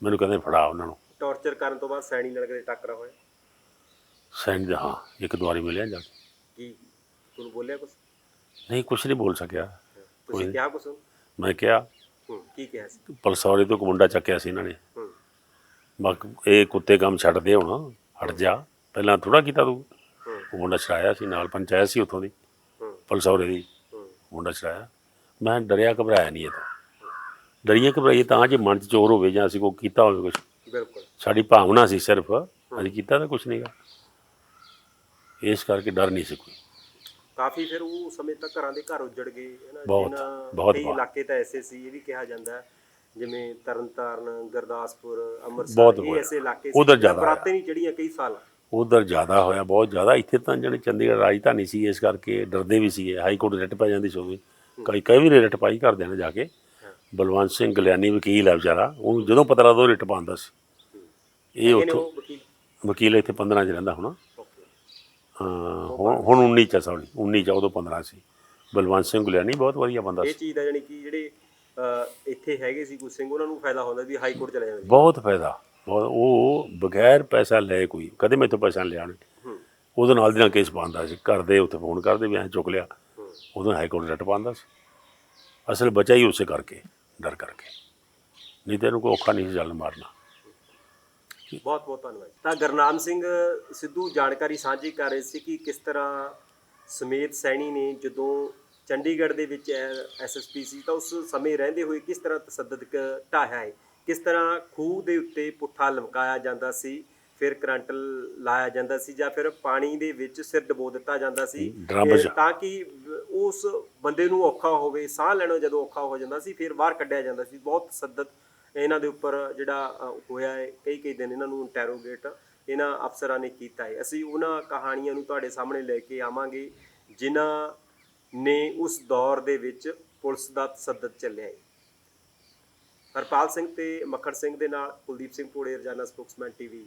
ਮੈਨੂੰ ਕਹਿੰਦੇ ਫੜਾ ਉਹਨਾਂ ਨੂੰ। ਟੌਰਚਰ ਕਰਨ ਤੋਂ ਬਾਅਦ ਸੈਣੀ ਨਾਲ ਕਦੇ ਟੱਕਰਾ ਹੋਇਆ? ਸੈਂਡ ਦਾ ਹਾਂ ਇੱਕ ਦੁਆਰੀ ਮਿਲਿਆ ਜਾ ਕੇ। ਕੀ? ਤੁਹਾਨੂੰ ਬੋਲਿਆ ਕੁਝ ਨਹੀਂ ਕੁਛ ਨਹੀਂ ਬੋਲ ਸਕਿਆ। ਤੁਸੀਂ ਕਿਹਾ ਕੁਝ ਮੈਂ ਕਿਹਾ ਕੀ ਕਿਹਾ ਸੀ? ਪਲਸੌਰੇ ਤੋਂ ਇੱਕ ਮੁੰਡਾ ਚੱਕਿਆ ਸੀ ਇਹਨਾਂ ਨੇ। ਹੂੰ। ਬਕ ਇਹ ਕੁੱਤੇ ਕੰਮ ਛੱਡ ਦੇ ਹੁਣ ਹਟ ਜਾ। ਪਹਿਲਾਂ ਥੋੜਾ ਕੀਤਾ ਤੂੰ। ਹੂੰ। ਉਹ ਮੁੰਡਾ ਛੜਾਇਆ ਸੀ ਨਾਲ ਪੰਚਾਇਤ ਸੀ ਉੱਥੋਂ ਦੀ। ਹੂੰ। ਪਲਸੌਰੇ ਦੀ। ਹੂੰ। ਮੁੰਡਾ ਛੜਾਇਆ ਮੈਂ ਡਰਿਆ ਘਬਰਾਇਆ ਨਹੀਂ ਇਹ ਤਾਂ। ਡਰੀਏ ਘਬਰਾਈਏ ਤਾਂ ਜੇ ਮਨ 'ਚ ਚੋਰ ਹੋਵੇ ਜਾਂ ਅਸੀਂ ਕੋਈ ਕੀਤਾ ਹੋਵੇ ਕੁਝ ਬਿਲਕੁਲ। ਸਾਡੀ ਭਾਵਨਾ ਸੀ ਸਿਰਫ। ਅਸੀਂ ਕੀਤਾ ਤਾਂ ਕੁਝ ਨਹੀਂਗਾ ਇਸ ਕਰਕੇ ਡਰ ਨਹੀਂ ਸੀ ਕੋਈ। ਕਾਫੀ ਫਿਰ ਉਹ ਸਮੇਂ ਤੱਕ ਘਰਾਂ ਦੇ ਘਰ ਉੱਜੜ ਗਏ ਹੈ ਨਾ ਬਹੁਤ, ਬਹੁਤ ਕਈ ਬਹੁਤ। ਇਲਾਕੇ ਤਾਂ ਐਸੇ ਸੀ ਇਹ ਵੀ ਕਿਹਾ ਜਾਂਦਾ ਹੈ ਜਿਵੇਂ ਤਰਨਤਾਰਨ ਗੁਰਦਾਸਪੁਰ ਅੰਮ੍ਰਿਤਸਰ ਬਹੁਤ ਇਹ ਹੋਇਆ। ਐਸੇ ਇਲਾਕੇ ਉੱਧਰ ਜ਼ਿਆਦਾ ਬਰਾਤੇ ਨਹੀਂ ਚੜੀਆਂ ਕਈ ਸਾਲ। ਉਧਰ ਜ਼ਿਆਦਾ ਹੋਇਆ ਬਹੁਤ ਜ਼ਿਆਦਾ। ਇੱਥੇ ਤਾਂ ਜਿਹੜੇ ਚੰਡੀਗੜ੍ਹ ਰਾਜਧਾਨੀ ਸੀ ਇਸ ਕਰਕੇ ਡਰਦੇ ਵੀ ਸੀਗੇ ਹਾਈ ਕੋਰਟ ਰਿਟ ਪੈ ਜਾਂਦੀ ਸੀ ਕਈ ਕਈ ਵੀ ਰਿਟ ਪਾਈ ਕਰਦੇ ਨੇ ਜਾ ਕੇ। ਬਲਵੰਤ ਸਿੰਘ ਗਲਿਆਣੀ ਵਕੀਲ ਹੈ ਵਿਚਾਰਾ ਉਹਨੂੰ ਜਦੋਂ ਪਤਾ ਲੱਗਦਾ ਉਹ ਰਿਟ ਪਾਉਂਦਾ ਸੀ। ਇਹ ਉੱਥੋਂ ਉਹ ਵਕੀਲ? ਵਕੀਲ ਇੱਥੇ 15 ਚ ਰਹਿੰਦਾ ਹੁਣ। ਹੁਣ ਹੁਣ 19 ਚ ਸੌਰੀ 19 ਚ ਉਦੋਂ 15 ਸੀ। ਬਲਵੰਤ ਸਿੰਘ ਗੁਲਿਆਣੀ ਬਹੁਤ ਵਧੀਆ ਬੰਦਾ ਇਹ ਸੀ। ਚੀਜ਼ ਦਾ ਜਾਨੀ ਕਿ ਜਿਹੜੇ ਅਹ, ਇੱਥੇ ਹੈਗੇ ਸੀ ਕੋਈ ਸਿੰਘ ਉਹਨਾਂ ਨੂੰ ਫਾਇਦਾ ਹੁੰਦਾ ਵੀ ਹਾਈ ਕੋਰਟ ਚਲੇ ਜਾਂਦੇ ਸੀ। ਬਹੁਤ ਫਾਇਦਾ। ਬਹੁਤ ਉਹ ਬਗੈਰ ਪੈਸਾ ਲਏ ਕੋਈ ਕਦੇ ਮੈਥੋਂ ਪੈਸਾ ਨਹੀਂ ਲਿਆ ਉਹਨੇ ਹੂੰ। ਉਹਦੇ ਨਾਲ ਦੀ ਨਾਲ ਕੇਸ ਪਾਉਂਦਾ ਸੀ। ਘਰ ਦੇ ਉੱਥੇ ਫੋਨ ਕਰਦੇ ਵੀ ਐਂ ਚੁੱਕ ਲਿਆ। ਹੂੰ। ਉਦੋਂ ਹਾਈ ਕੋਰਟ ਰਿਟ ਪਾਉਂਦਾ ਸੀ। ਅਸਲ ਬਚਾ ਹੀ ਉਸੇ ਕਰਕੇ ਡਰ ਕਰਕੇ। ਨਹੀਂ ਤੇ ਇਹਨੂੰ ਕੋਈ ਔਖਾ ਨਹੀਂ ਸੀ ਚੱਲ ਮਾਰਨਾ। ਬਹੁਤ ਬਹੁਤ ਧੰਨਵਾਦ ਤਾਂ ਗਰਨਾਮ ਸਿੰਘ ਸਿੱਧੂ ਜਾਣਕਾਰੀ ਸਾਂਝੀ ਕਰ ਰਹੇ ਸੀ ਕਿ ਕਿਸ ਤਰ੍ਹਾਂ ਸਮੇਤ ਸੈਣੀ ਨੇ ਜਦੋਂ ਚੰਡੀਗੜ੍ਹ ਦੇ ਵਿੱਚ ਐਸਐਸਪੀ ਸੀ ਤਾਂ ਉਸ ਸਮੇਂ ਰਹਿੰਦੇ ਹੋਏ ਕਿਸ ਤਰ੍ਹਾਂ ਤਸੱਦਦ ਕ- ਢਾਹਿਆ ਹੈ ਕਿਸ ਤਰ੍ਹਾਂ ਖੂਹ ਦੇ ਉੱਤੇ ਪੁੱਠਾ ਲਮਕਾਇਆ ਜਾਂਦਾ ਸੀ ਫਿਰ ਕਰੰਟ ਲਾਇਆ ਜਾਂਦਾ ਸੀ ਜਾਂ ਫਿਰ ਪਾਣੀ ਦੇ ਵਿੱਚ ਸਿਰ ਡਬੋ ਦਿੱਤਾ ਜਾਂਦਾ ਸੀ? ਤਾਂ ਕਿ ਉਸ ਬੰਦੇ ਨੂੰ ਔਖਾ ਹੋਵੇ ਸਾਹ ਲੈਣਾ ਜਦੋਂ ਔਖਾ ਹੋ ਜਾਂਦਾ ਸੀ ਫਿਰ ਬਾਹਰ ਕੱਢਿਆ ਜਾਂਦਾ ਸੀ। ਬਹੁਤ ਤਸੱਦਦ ਇਹਨਾਂ ਦੇ ਉੱਪਰ ਜਿਹੜਾ ਹੋਇਆ ਹੈ, ਕਈ ਕਈ ਦਿਨ ਇਹਨਾਂ ਨੂੰ ਇੰਟਰੋਗੇਟ ਇਹਨਾਂ ਅਫਸਰਾਂ ਨੇ ਕੀਤਾ ਹੈ। ਅਸੀਂ ਉਹਨਾਂ ਕਹਾਣੀਆਂ ਨੂੰ ਤੁਹਾਡੇ ਸਾਹਮਣੇ ਲੈ ਕੇ ਆਵਾਂਗੇ, ਜਿਨ੍ਹਾਂ ਨੇ ਉਸ ਦੌਰ ਦੇ ਵਿੱਚ ਪੁਲਿਸ ਦਾ ਤਸੱਦਦ ਚੱਲਿਆ ਹੈ। ਹਰਪਾਲ ਸਿੰਘ ਤੇ ਮੱਖਣ ਸਿੰਘ ਦੇ ਨਾਲ ਕੁਲਦੀਪ ਸਿੰਘ ਪੂੜੇ ਰਜਾਨਾ ਸਪੋਕਸਮੈਨ ਟੀਵੀ।